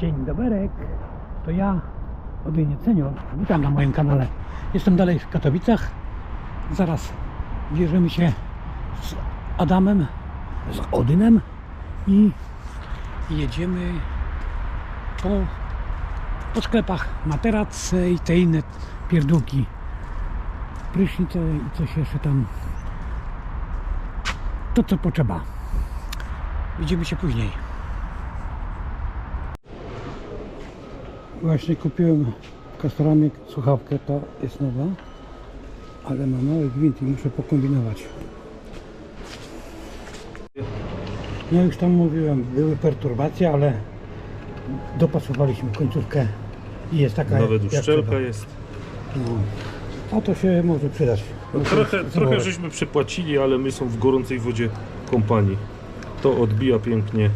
Dzień doberek, to ja, Odyniec Senior, witam na moim kanale. Jestem dalej w Katowicach. Zaraz bierzemy się z Adamem, z Odynem i jedziemy po, po sklepach materac i te inne pierdółki. Prysznice i coś jeszcze tam. To co potrzeba. Widzimy się później. Właśnie kupiłem w Castoramie słuchawkę, ta jest nowa, ale ma mały gwint i muszę pokombinować. No już tam mówiłem, były perturbacje, ale dopasowaliśmy końcówkę i jest taka Nawet jak uszczelka trzeba. jest. No. A to się może przydać. No, trochę, trochę żeśmy przypłacili, ale my są w gorącej wodzie kompanii. To odbija pięknie,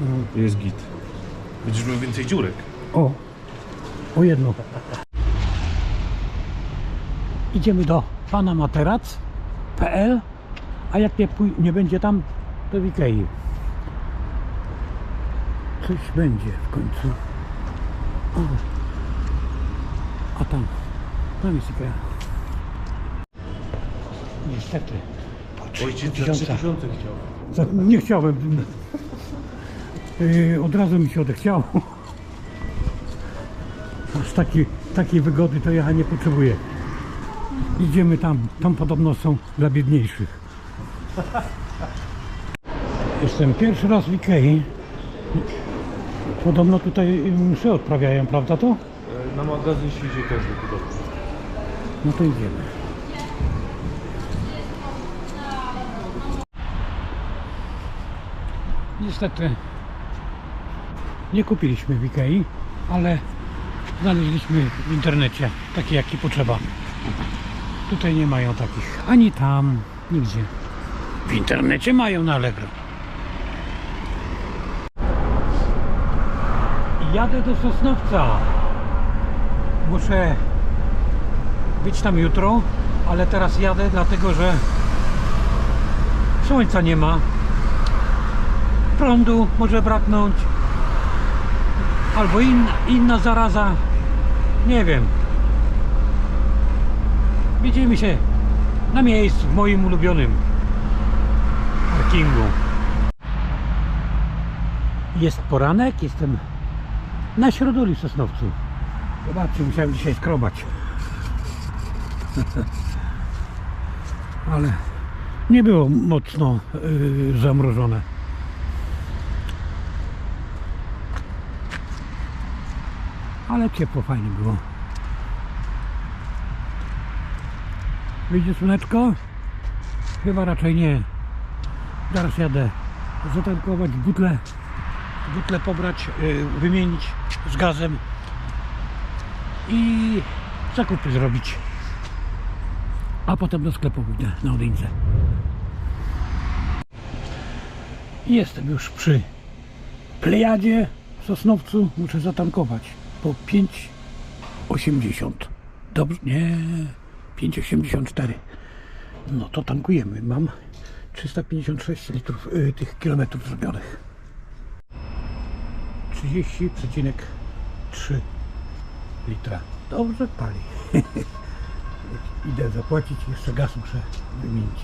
No. jest git. Będziesz miał więcej dziurek. O, o jedno. Idziemy do pana materac.pl, a jak nie, nie będzie tam, to w Ikei. Coś będzie w końcu. O. A tam, tam jest Ikea. Niestety. Ojciec za 3000 chciał. Za- Nie chciałem. Yy, od razu mi się odechciało. Z takiej, takiej wygody to ja nie potrzebuję. Idziemy tam. Tam podobno są dla biedniejszych. Jestem pierwszy raz w Ikei. Podobno tutaj msze odprawiają, prawda to? Na magazyn świecie też podobno. No to idziemy. Niestety nie kupiliśmy w Ikei, ale znaleźliśmy w internecie takie jakie potrzeba. Tutaj nie mają takich, ani tam, nigdzie. W internecie mają na Allegro. Jadę do Sosnowca. Muszę być tam jutro, ale teraz jadę dlatego, że słońca nie ma. Prądu może braknąć. Albo inna, inna zaraza. Nie wiem. Widzimy się na miejscu, w moim ulubionym parkingu. Jest poranek, jestem na środuli w Sosnowcu. Zobaczcie, musiałem dzisiaj skrobać. Ale nie było mocno yy, zamrożone. Ale ciepło fajnie było. Wyjdzie słoneczko? Chyba raczej nie. Zaraz jadę zatankować butle, butle pobrać, yy, wymienić z gazem i zakupy zrobić. A potem do sklepu pójdę na Odyńce. Jestem już przy Plejadzie w Sosnowcu. Muszę zatankować po 5,80. Dobrze? Nie, 5,84. No to tankujemy. Mam 356 litrów y, tych kilometrów zrobionych. 30,3 litra. Dobrze pali. Idę zapłacić, jeszcze gaz muszę wymienić.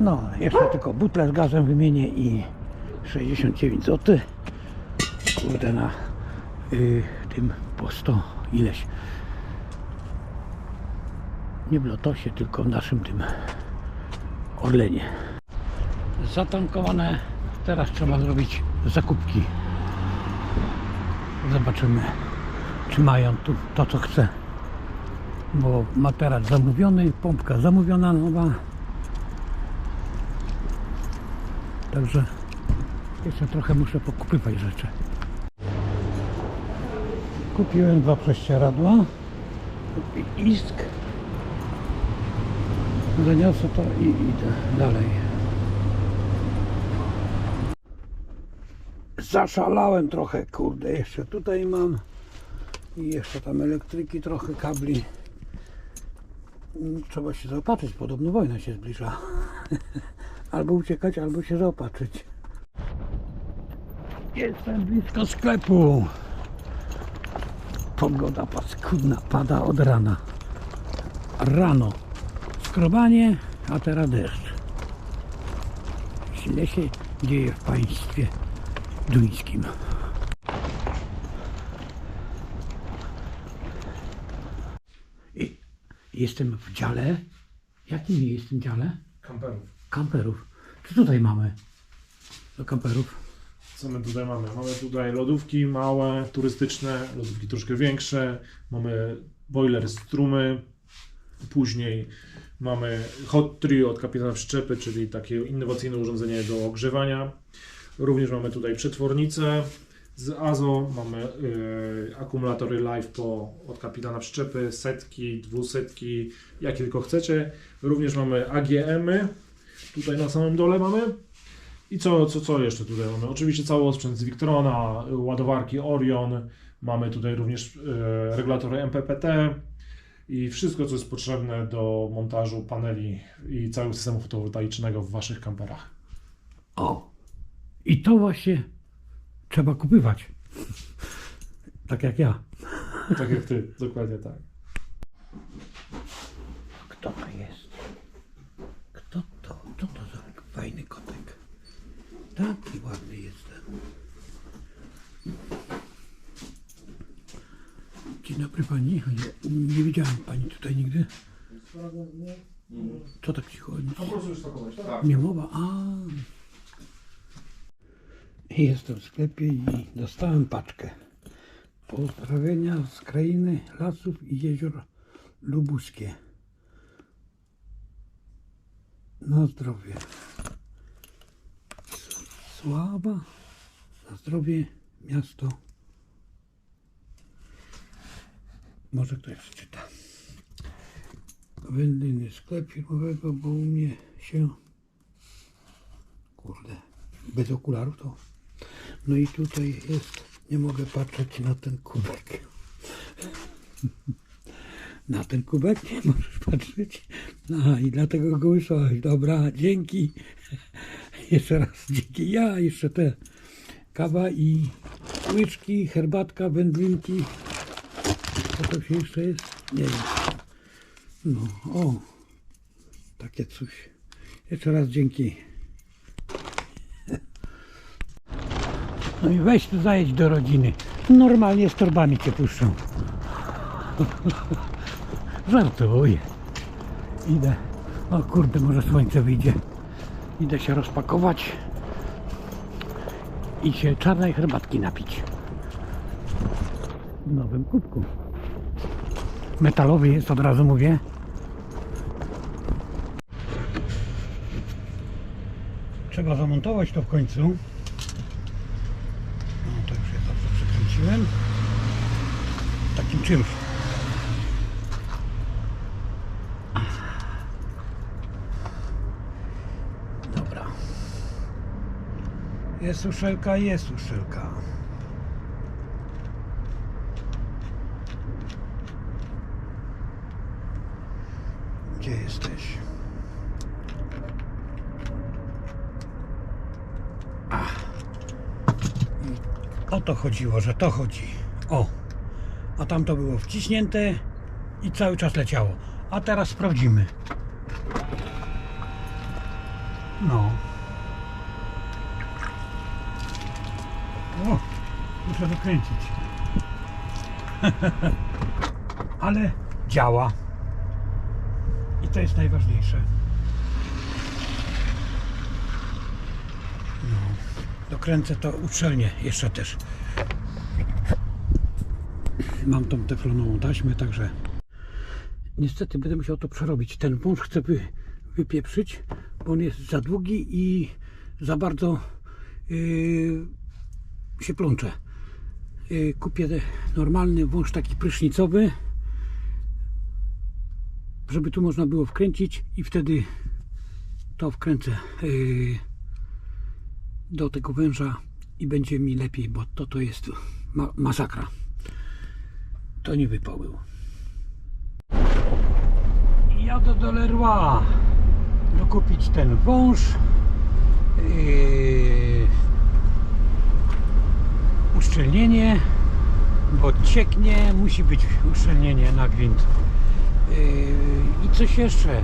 No, jeszcze tylko butlę z gazem wymienię i 69 zł. Kurde na y, tym po 100 ileś. Nie w Lotosie, tylko w naszym tym Orlenie. Zatankowane. Teraz trzeba zrobić zakupki. Zobaczymy, czy mają tu to, co chcę. Bo materac zamówiony, pompka zamówiona nowa. Także jeszcze trochę muszę pokupywać rzeczy. Kupiłem dwa prześcieradła i isk. Zaniosę to i idę dalej. Zaszalałem trochę, kurde, jeszcze tutaj mam i jeszcze tam elektryki, trochę kabli. Trzeba się zaopatrzyć, podobno wojna się zbliża. albo uciekać, albo się zaopatrzyć. Jestem blisko sklepu. Pogoda paskudna, pada od rana. Rano skrobanie, a teraz deszcz. Źle się dzieje w państwie duńskim. I jestem w dziale. Jakim jest w tym dziale? Kamperów. Kamperów. Co tutaj mamy do kamperów? Co my tutaj mamy? Mamy tutaj lodówki małe, turystyczne, lodówki troszkę większe, mamy boiler strumy, później mamy hot trio od kapitana przyczepy, czyli takie innowacyjne urządzenie do ogrzewania. Również mamy tutaj przetwornicę z AZO, mamy y, akumulatory live po, od kapitana przyczepy, setki, dwusetki, jakie tylko chcecie. Również mamy AGM-y, tutaj na samym dole mamy. I co, co, co jeszcze tutaj mamy? Oczywiście cały osprzęt z Victrona, ładowarki Orion, mamy tutaj również e, regulatory MPPT i wszystko, co jest potrzebne do montażu paneli i całego systemu fotowoltaicznego w Waszych kamperach. O! I to właśnie trzeba kupywać. Tak jak ja. Tak jak Ty, dokładnie tak. Kto to jest? Kto to? Co to za fajny kotek? Taki ładny jestem. Dzień dobry pani. Nie, nie widziałem pani tutaj nigdy. Co tak cicho? Nic? takować, tak? Nie mowa. A. Jestem w sklepie i dostałem paczkę. Pozdrowienia z krainy lasów i jezior lubuskie. Na zdrowie. Sława. Na zdrowie miasto. Może ktoś przeczyta. Wędliny sklep firmowego, bo u mnie się kurde bez okularów to no i tutaj jest nie mogę patrzeć na ten kubek na ten kubek nie możesz patrzeć no i dlatego go wysłałeś dobra dzięki jeszcze raz dzięki ja jeszcze te kawa i łyczki herbatka wędlinki co to się jeszcze jest nie wiem no, o, takie coś. Jeszcze raz dzięki. No i weź tu zajedź do rodziny. Normalnie z torbami cię puszczą. Żartuję. Idę. O kurde, może słońce wyjdzie. Idę się rozpakować i się czarnej herbatki napić. W nowym kubku. Metalowy jest, od razu mówię. Trzeba zamontować to w końcu. No to już jest dobrze przekręciłem. Takim czymś. Dobra. Jest suszelka, jest suszelka. Gdzie jesteś? O to chodziło, że to chodzi. O. A tam to było wciśnięte i cały czas leciało. A teraz sprawdzimy. No. O, muszę dokręcić. Ale działa. I to jest najważniejsze. dokręcę to uczelnię jeszcze też. Mam tą teflonową taśmę, także niestety będę musiał to przerobić. Ten wąż chcę wy, wypieprzyć, bo on jest za długi i za bardzo yy, się plącze. Yy, kupię normalny wąż taki prysznicowy, żeby tu można było wkręcić i wtedy to wkręcę. Yy, do tego węża i będzie mi lepiej, bo to to jest ma masakra. To nie wypał. Jadę do Leroy dokupić ten wąż. Yy, uszczelnienie, bo cieknie, musi być uszczelnienie na gwint. Yy, I coś jeszcze,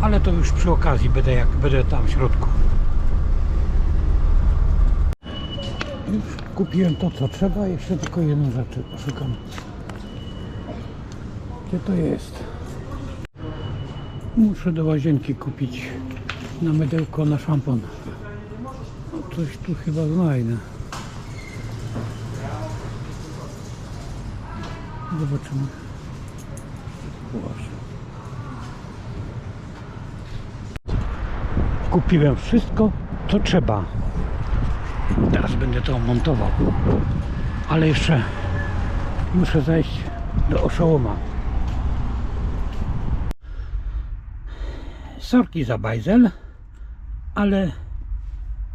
ale to już przy okazji będę jak będę tam w środku. Już kupiłem to co trzeba, jeszcze tylko jedną rzecz szukam. Gdzie to jest? Muszę do łazienki kupić na mydełko na szampon. No, coś tu chyba znajdę. Zobaczymy. Kupiłem wszystko, co trzeba. Teraz będę to montował. Ale jeszcze muszę zejść do oszołoma. Sorki za bajzel, ale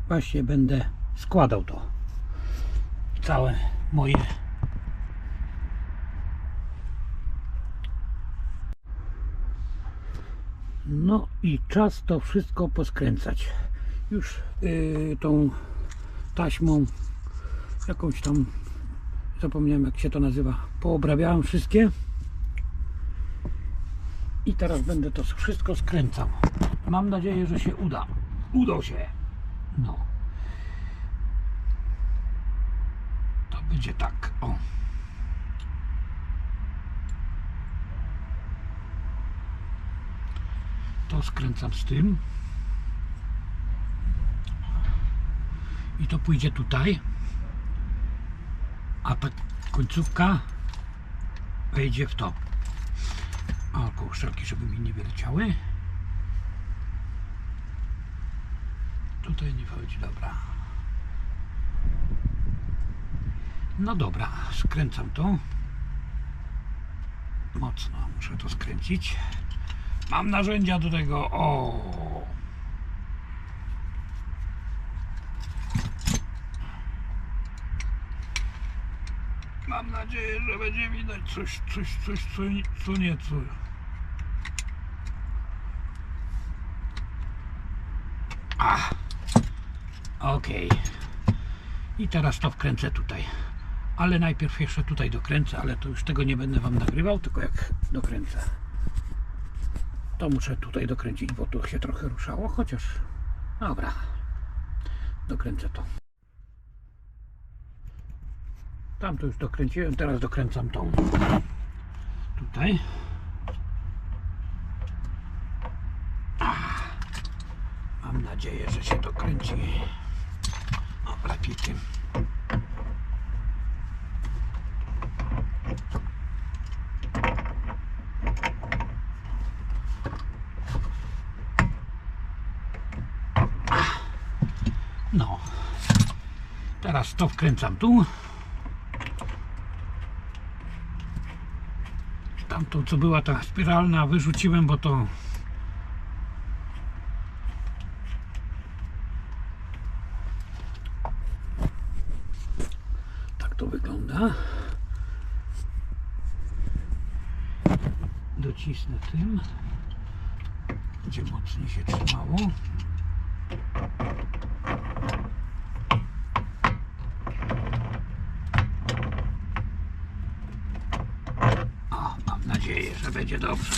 właśnie będę składał to. Całe moje No i czas to wszystko poskręcać. Już yy, tą taśmą jakąś tam zapomniałem jak się to nazywa. Poobrabiałem wszystkie. I teraz będę to wszystko skręcał. Mam nadzieję, że się uda. Udał się. No. To będzie tak. O. To skręcam z tym. I to pójdzie tutaj. A ta końcówka wejdzie w to. O, kołszczaki, żeby mi nie wyleciały. Tutaj nie wchodzi, dobra. No dobra, skręcam to. Mocno muszę to skręcić. Mam narzędzia do tego. O! Mam nadzieję, że będzie widać coś, coś, coś, co, co nieco. A, okej. I teraz to wkręcę tutaj. Ale najpierw jeszcze tutaj dokręcę, ale to już tego nie będę Wam nagrywał, tylko jak dokręcę. To muszę tutaj dokręcić, bo tu się trochę ruszało, chociaż... Dobra. Dokręcę to. Tam to już dokręciłem, teraz dokręcam tą. Tutaj. Mam nadzieję, że się dokręci. O, lepiej tym. No. Teraz to wkręcam tu. Tamtą co była ta spiralna wyrzuciłem, bo to tak to wygląda. Docisnę tym. Gdzie mocniej się trzymało. O, mam nadzieję, że będzie dobrze.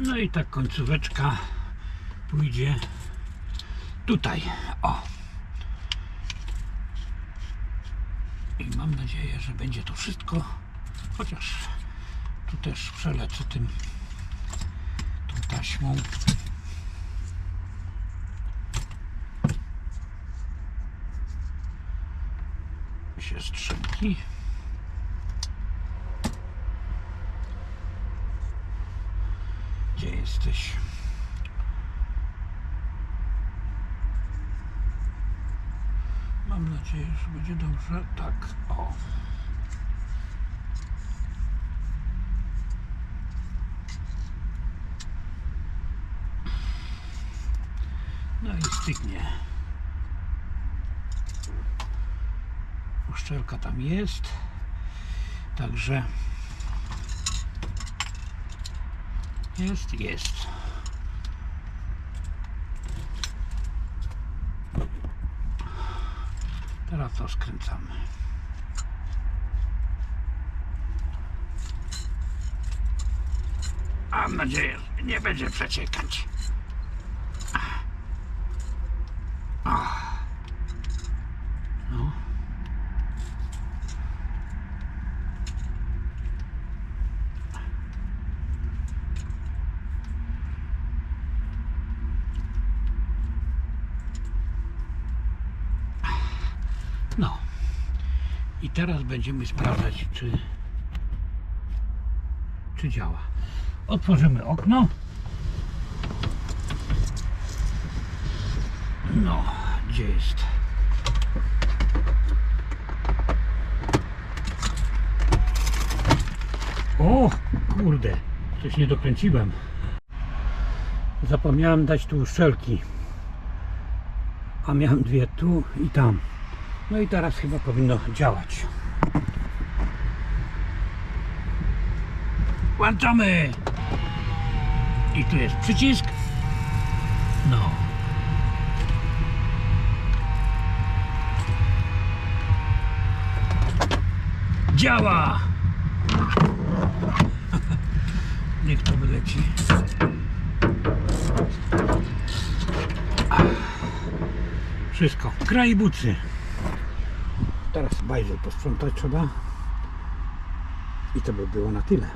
No i tak końcóweczka pójdzie tutaj. O. I mam nadzieję, że będzie to wszystko. Chociaż tu też przelecę tym tą taśmą. Się strzępi. Gdzie jesteś? Mam nadzieję, że będzie dobrze. Tak, o. No i stygnie. Uszczelka tam jest. Także jest, jest. Teraz to skręcamy. Mam nadzieję, że nie będzie przeciekać. No. No. I teraz będziemy sprawdzać, czy, czy działa. Otworzymy okno. No, gdzie jest? O, kurde, coś nie dokręciłem. Zapomniałem dać tu uszczelki. A miałem dwie tu i tam. No i teraz chyba powinno działać. Włączamy! I tu jest przycisk. No. Działa! Niech to wyleci. Wszystko. Kraj bucy. Teraz bajzel posprzątać trzeba. I to by było na tyle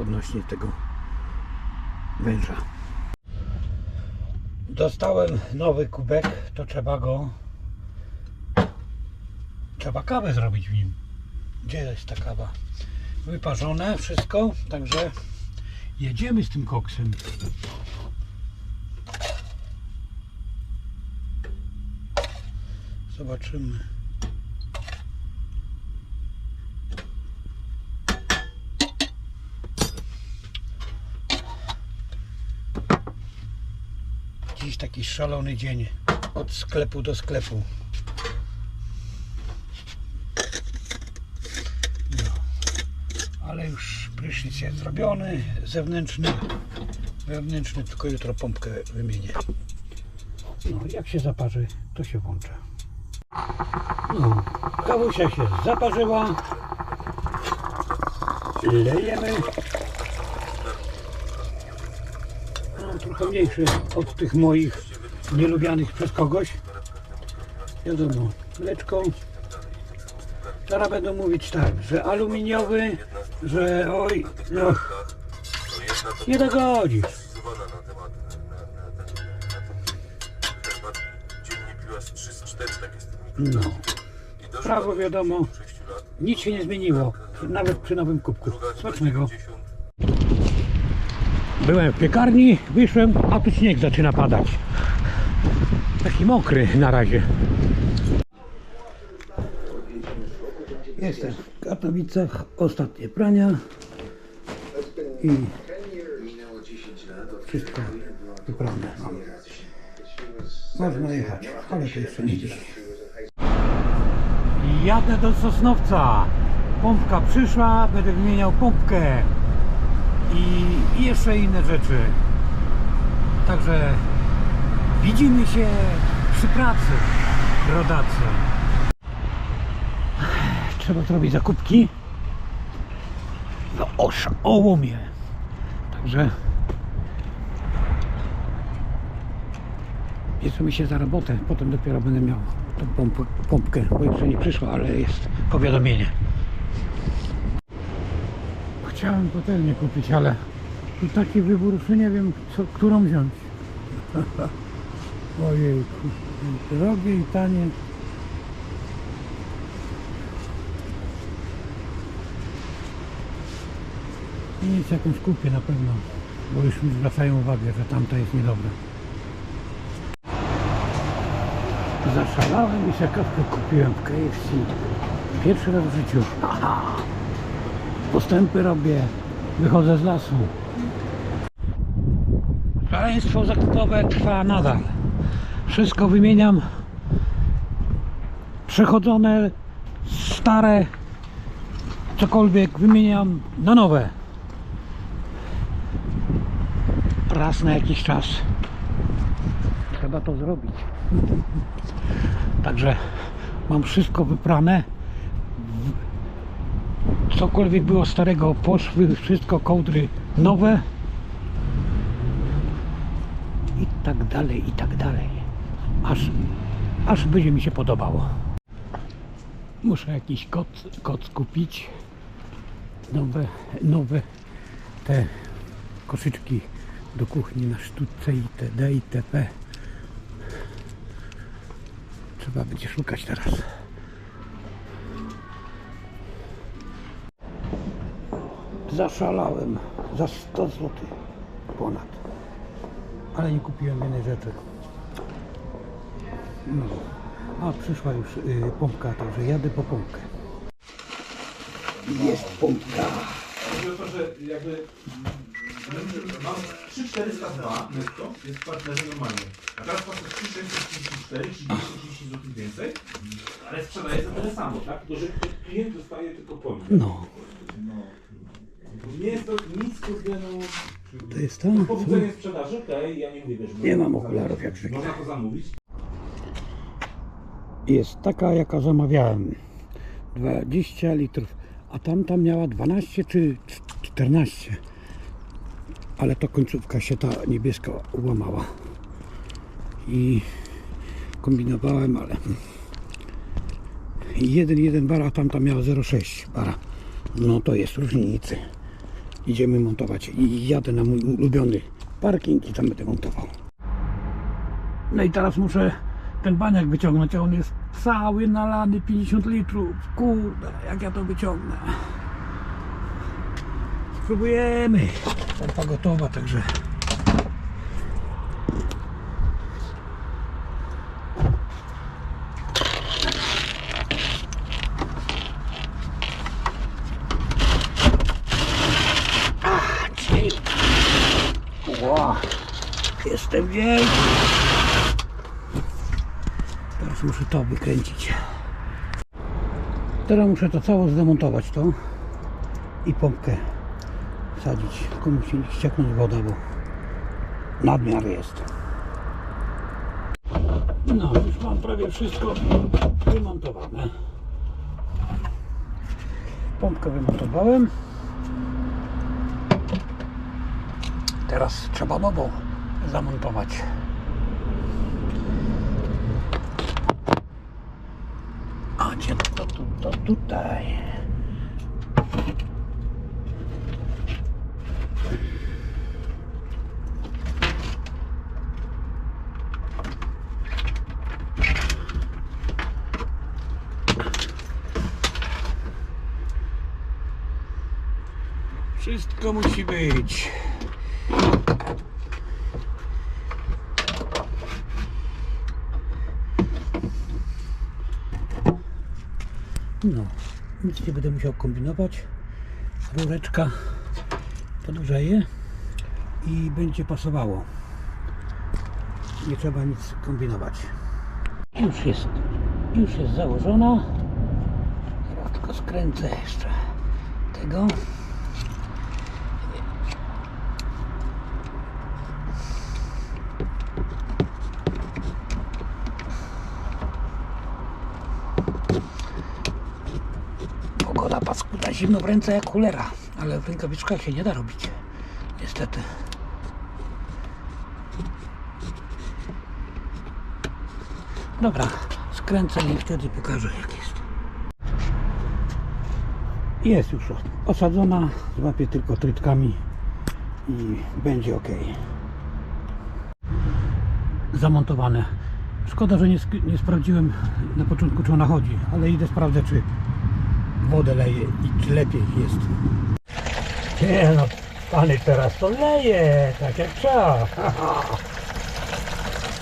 odnośnie tego węża. Dostałem nowy kubek, to trzeba go. Trzeba kawę zrobić w nim. Gdzie jest ta kawa? Wyparzone wszystko, także jedziemy z tym koksem. Zobaczymy. Taki szalony dzień. Od sklepu do sklepu. No. Ale już prysznic jest zrobiony. Zewnętrzny. Wewnętrzny tylko jutro pompkę wymienię. No, jak się zaparzy, to się włącza. No, kawusia się zaparzyła. Lejemy. Trochę mniejszy od tych moich nielubianych przez kogoś. Wiadomo, mleczko. Teraz będą mówić tak, że aluminiowy, że oj, no, nie dogodzisz. zdecydowana na temat na, na, na, ten, na ten herbat. Dziennie piła z 3 z 4 takie z tymi No, prawo do wiadomo, 6 lat. nic się nie zmieniło, nawet przy nowym kubku. Smacznego. 90. Byłem w piekarni, wyszłem, a tu śnieg zaczyna padać. Taki mokry na razie. Jestem w Katowicach, ostatnie prania i wszystko wyprane mam. Można jechać, ale to jeszcze nie dzisiaj. Jadę do Sosnowca. Pompka przyszła, będę wymieniał pompkę i i jeszcze inne rzeczy. Także widzimy się przy pracy, rodacy. Trzeba zrobić zakupki. Osza, ołomie. Także bierzemy się za robotę, potem dopiero będę miał tą pomp pompkę, bo jeszcze nie przyszła, ale jest powiadomienie. Chciałem patelnię kupić, ale tu taki wybór, że nie wiem, co, którą wziąć. Ojejku, drogie i tanie. Nic jakąś kupię na pewno, bo już mi zwracają uwagę, że tamta jest niedobra. Zaszalałem i kawkę kupiłem w KFC. Pierwszy raz w życiu. Aha. Postępy robię. Wychodzę z lasu. Szaleństwo zakupowe trwa nadal. Wszystko wymieniam. Przechodzone, stare, cokolwiek wymieniam na nowe. Raz na jakiś czas. Trzeba to zrobić. Także Mam wszystko wyprane. Cokolwiek było starego, poszły wszystko kołdry nowe. I tak dalej, i tak dalej. Aż, aż będzie mi się podobało. Muszę jakiś koc, koc kupić. Nowe, nowe te koszyczki do kuchni na sztuce itd. itp. Trzeba będzie szukać teraz. Zaszalałem za 100 zł ponad. Ale nie kupiłem jednej rzeczy. No. A przyszła już y, pompka, także jadę po pompkę. Jest pompka. To, że jakby mam 3402 netto, jest partnerze normalnie. A teraz płacę 3634, czyli 230 zł więcej, ale sprzedaję za tyle samo, tak? Tylko, że klient dostaje tylko point. No, Nie jest to nic kurde, no... to jest to. Powodzenie sprzedaży, okej, ja nie mówię, że... Nie mam okularów jak zwykle. Można to zamówić. Jest taka, jaka zamawiałem. 20 litrów, a tamta miała 12 czy 14. Ale to końcówka się ta niebieska ułamała. I kombinowałem, ale 1,1 bara, a tamta miała 0,6 bara. No to jest różnicy. Idziemy montować. I jadę na mój ulubiony parking i tam będę montował. No i teraz muszę ten baniak wyciągnąć, a on jest cały nalany 50 litrów. Kurde, jak ja to wyciągnę. Spróbujemy. Pompa gotowa, także. Ah, dzięki. Ła, jestem wielki. Teraz muszę to wykręcić. Teraz muszę to cało zdemontować to i pompkę wsadzić. Tylko musi ścieknąć woda, bo nadmiar jest. No, już mam prawie wszystko wymontowane. Pompkę wymontowałem. Teraz trzeba nową zamontować. A gdzie to, to, to tutaj? Wszystko musi być. No, nic nie będę musiał kombinować. Rureczka podgrzeje i będzie pasowało. Nie trzeba nic kombinować. Już jest, już jest założona. Teraz tylko skręcę jeszcze tego. Pogoda paskuda, zimno w ręce jak cholera, ale w rękawiczkach się nie da robić. Niestety. Dobra, skręcę i wtedy pokażę jak jest. Jest już osadzona, złapię tylko trytkami i będzie ok. Zamontowane. Szkoda, że nie, nie sprawdziłem na początku czy ona chodzi, ale idę sprawdzę czy wodę leje i lepiej jest. Nie no, pany teraz to leje, tak jak trzeba.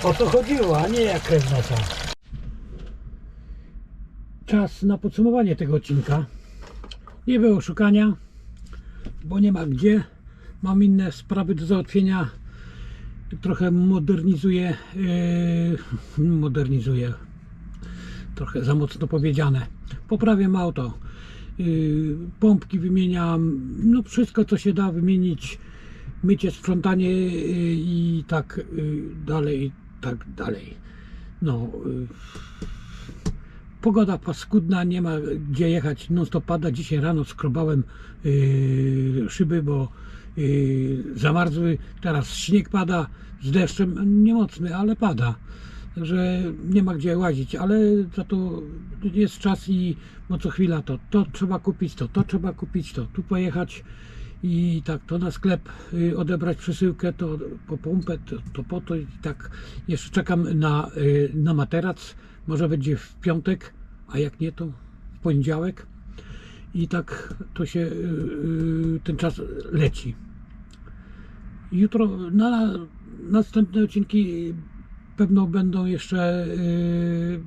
O to chodziło, a nie jak krew nosa. Czas na podsumowanie tego odcinka. Nie było szukania, bo nie ma gdzie. Mam inne sprawy do załatwienia. Trochę modernizuję, yy, modernizuję, trochę za mocno powiedziane. Poprawiam auto, pompki wymieniam, no wszystko co się da wymienić, mycie, sprzątanie yy, i tak yy, dalej, i tak dalej. No, pogoda paskudna, nie ma gdzie jechać, non stop pada. Dzisiaj rano skrobałem szyby, bo zamarzły. Teraz śnieg pada z deszczem, niemocny, ale pada. Także nie ma gdzie łazić, ale za to jest czas i no co chwila to to trzeba kupić, to to trzeba kupić, to tu pojechać i tak to na sklep y, odebrać przesyłkę, to po pompę, to, to po to i tak jeszcze czekam na, y, na materac, może będzie w piątek, a jak nie to w poniedziałek i tak to się y, ten czas leci. Jutro na następne odcinki pewno będą jeszcze y,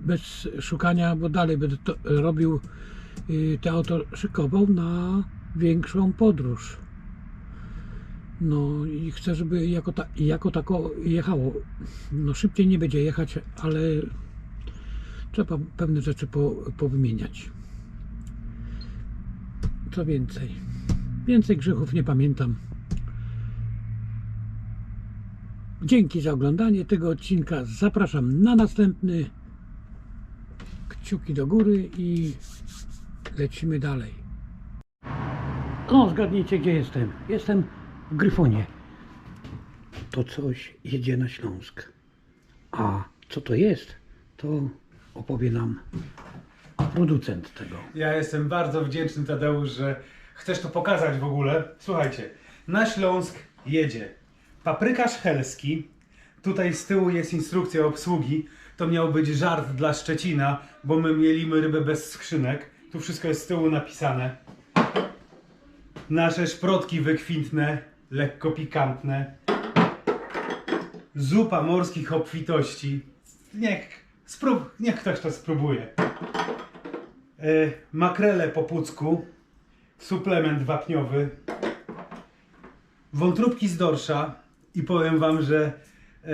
bez szukania, bo dalej będę robił y, te auto szykował na większą podróż. No i chcę, żeby jako, ta, jako tako jechało. No szybciej nie będzie jechać, ale trzeba pewne rzeczy po, powymieniać. Co więcej? Więcej grzechów nie pamiętam. Dzięki za oglądanie tego odcinka. Zapraszam na następny. Kciuki do góry i lecimy dalej. No, zgadnijcie, gdzie jestem. Jestem w Gryfonie. To coś jedzie na Śląsk. A co to jest, to opowie nam producent tego. Ja jestem bardzo wdzięczny Tadeusz, że chcesz to pokazać w ogóle. Słuchajcie, na Śląsk jedzie paprykarz helski. Tutaj z tyłu jest instrukcja obsługi. To miał być żart dla Szczecina, bo my mielimy rybę bez skrzynek. Tu wszystko jest z tyłu napisane. Nasze szprotki wykwintne, lekko pikantne. Zupa morskich obfitości. Niech, sprób, niech ktoś to spróbuje. E, makrele po pucku, suplement wapniowy, wątróbki z dorsza i powiem Wam, że e,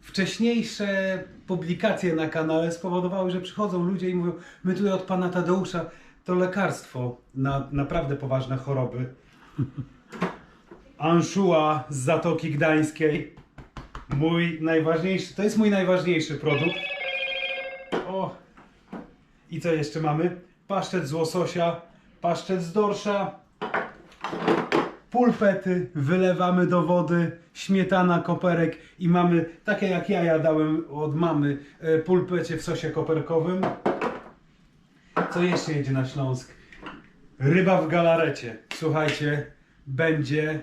wcześniejsze publikacje na kanale spowodowały, że przychodzą ludzie i mówią, my tutaj od Pana Tadeusza to lekarstwo na naprawdę poważne choroby. Anshua z Zatoki Gdańskiej. Mój najważniejszy, to jest mój najważniejszy produkt. O, i co jeszcze mamy? Pasztet z łososia, pasztet z dorsza, pulpety, wylewamy do wody, śmietana, koperek i mamy, takie jak ja jadałem od mamy, e, pulpecie w sosie koperkowym. Co jeszcze jedzie na Śląsk? Ryba w galarecie. Słuchajcie, będzie e,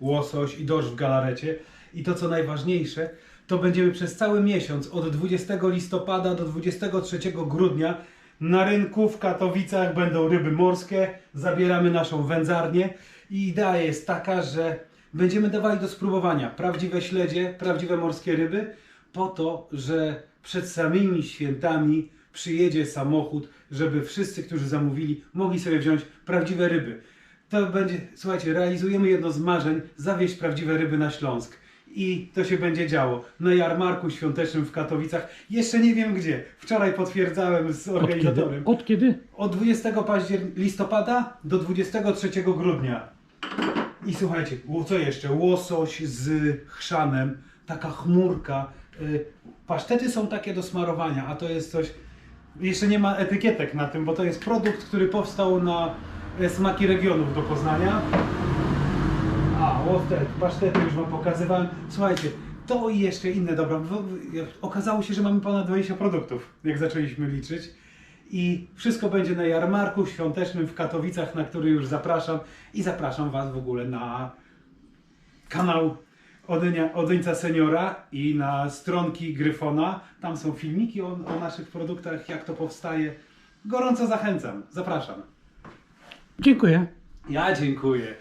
łosoś i dorsz w galarecie. I to co najważniejsze, to będziemy przez cały miesiąc od 20 listopada do 23 grudnia na rynku w Katowicach będą ryby morskie. Zabieramy naszą wędzarnię i idea jest taka, że będziemy dawali do spróbowania prawdziwe śledzie, prawdziwe morskie ryby, po to, że przed samymi świętami przyjedzie samochód, żeby wszyscy, którzy zamówili, mogli sobie wziąć prawdziwe ryby. To będzie, słuchajcie, realizujemy jedno z marzeń, zawieźć prawdziwe ryby na Śląsk. I to się będzie działo na jarmarku świątecznym w Katowicach. Jeszcze nie wiem gdzie. Wczoraj potwierdzałem z Od kiedy? organizatorem. Od kiedy? Od 20 paździer- listopada do 23 grudnia. I słuchajcie, co jeszcze? Łosoś z chrzanem, taka chmurka. Y, Pasztety są takie do smarowania, a to jest coś. Jeszcze nie ma etykietek na tym, bo to jest produkt, który powstał na e, smaki regionów do Poznania. A, łostet, pasztety już Wam pokazywałem. Słuchajcie, to i jeszcze inne dobra. Okazało się, że mamy ponad 20 produktów, jak zaczęliśmy liczyć. I wszystko będzie na jarmarku świątecznym w Katowicach, na który już zapraszam. I zapraszam Was w ogóle na kanał Odynia, Odyńca Seniora i na stronki Gryfona. Tam są filmiki o, o naszych produktach, jak to powstaje. Gorąco zachęcam. Zapraszam. Dziękuję. Ja dziękuję.